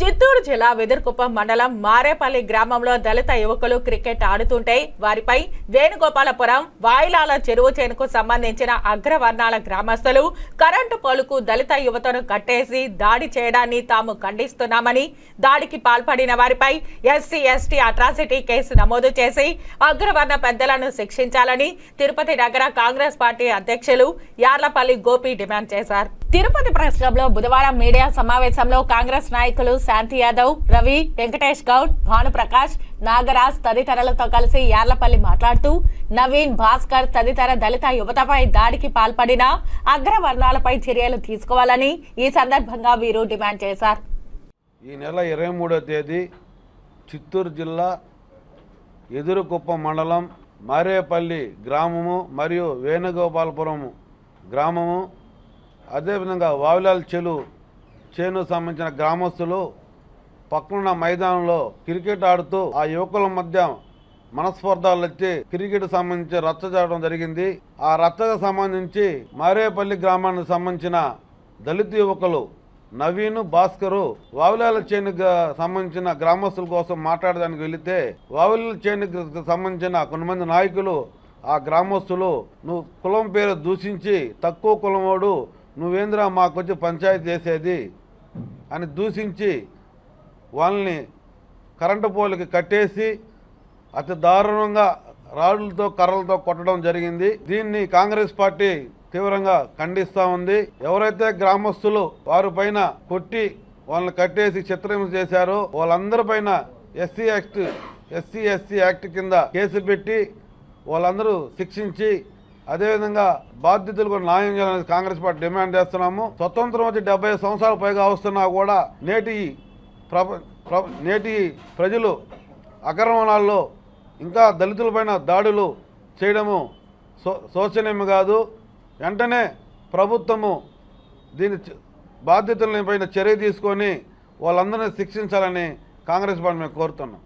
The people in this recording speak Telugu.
చిత్తూరు జిల్లా వెదుర్కుప్పం మండలం మారేపల్లి గ్రామంలో దళిత యువకులు క్రికెట్ ఆడుతుంటే వారిపై వేణుగోపాలపురం వాయిలాల చెరువు చేనుకు సంబంధించిన అగ్రవర్ణాల గ్రామస్తులు కరెంటు పోలుకు దళిత యువతను కట్టేసి దాడి చేయడాన్ని తాము ఖండిస్తున్నామని దాడికి పాల్పడిన వారిపై ఎస్సీ ఎస్టీ అట్రాసిటీ కేసు నమోదు చేసి అగ్రవర్ణ పెద్దలను శిక్షించాలని తిరుపతి నగర కాంగ్రెస్ పార్టీ అధ్యక్షులు యార్లపల్లి గోపి డిమాండ్ చేశారు. తిరుపతి ప్రెస్ క్లబ్లో బుధవారం మీడియా సమావేశంలో కాంగ్రెస్ నాయకులు శాంతి యాదవ్ రవి వెంకటేష్ గౌడ్ భానుప్రకాష్ నాగరాజ్ తదితరులతో కలిసి యార్లపల్లి మాట్లాడుతూ నవీన్ భాస్కర్ తదితర దళిత యువతపై దాడికి పాల్పడిన అగ్రవర్ణాలపై చర్యలు తీసుకోవాలని ఈ సందర్భంగా వీరు డిమాండ్ చేశారు. ఈ నెల ఇరవై మూడో తేదీ చిత్తూరు జిల్లా ఎదురుకుప్ప మండలం మారేపల్లి గ్రామము మరియు వేణుగోపాలపురం గ్రామము అదేవిధంగా వావిలాల్ చెలు చేను సంబంధించిన గ్రామస్తులు పక్కనున్న మైదానంలో క్రికెట్ ఆడుతూ ఆ యువకుల మధ్య మనస్పర్ధాలు వచ్చి క్రికెట్ సంబంధించి రచ్చ చేయడం జరిగింది. ఆ రచ్చకు సంబంధించి మారేపల్లి గ్రామానికి సంబంధించిన దళిత యువకులు నవీన్ భాస్కరు వావిలాల చేనుకు సంబంధించిన గ్రామస్తుల కోసం మాట్లాడడానికి వెళితే వావిలాల చేనుకు సంబంధించిన కొంతమంది నాయకులు ఆ గ్రామస్తులు నువ్వు కులం పేరు దూషించి తక్కువ కులమోడు నువ్వేంద్రా మాకొచ్చి పంచాయతీ చేసేది? అని దూషించి వాళ్ళని కరెంటు పోల్కి కట్టేసి అతి దారుణంగా రాళ్ళతో కర్రలతో కొట్టడం జరిగింది. దీన్ని కాంగ్రెస్ పార్టీ తీవ్రంగా ఖండిస్తూ ఉంది. ఎవరైతే గ్రామస్తులు వారి పైన కొట్టి వాళ్ళని కట్టేసి చిత్రహింస చేశారో వాళ్ళందరి పైన SC act SC SC act కింద కేసు పెట్టి వాళ్ళందరూ శిక్షించి అదేవిధంగా బాధ్యతలు కూడా న్యాయం చేయాలని కాంగ్రెస్ పార్టీ డిమాండ్ చేస్తున్నాము. స్వతంత్రం వచ్చి డెబ్బై సంవత్సరాల పైగా వస్తున్నా కూడా నేటి ప్రప నేటి ప్రజలు అక్రమణాల్లో ఇంకా దళితులపైన దాడులు చేయడము సో శోచనీయం కాదు. వెంటనే ప్రభుత్వము దీని బాధ్యతలపైన పైన చర్య తీసుకొని వాళ్ళందరినీ శిక్షించాలని కాంగ్రెస్ పార్టీ మేము కోరుతున్నాం.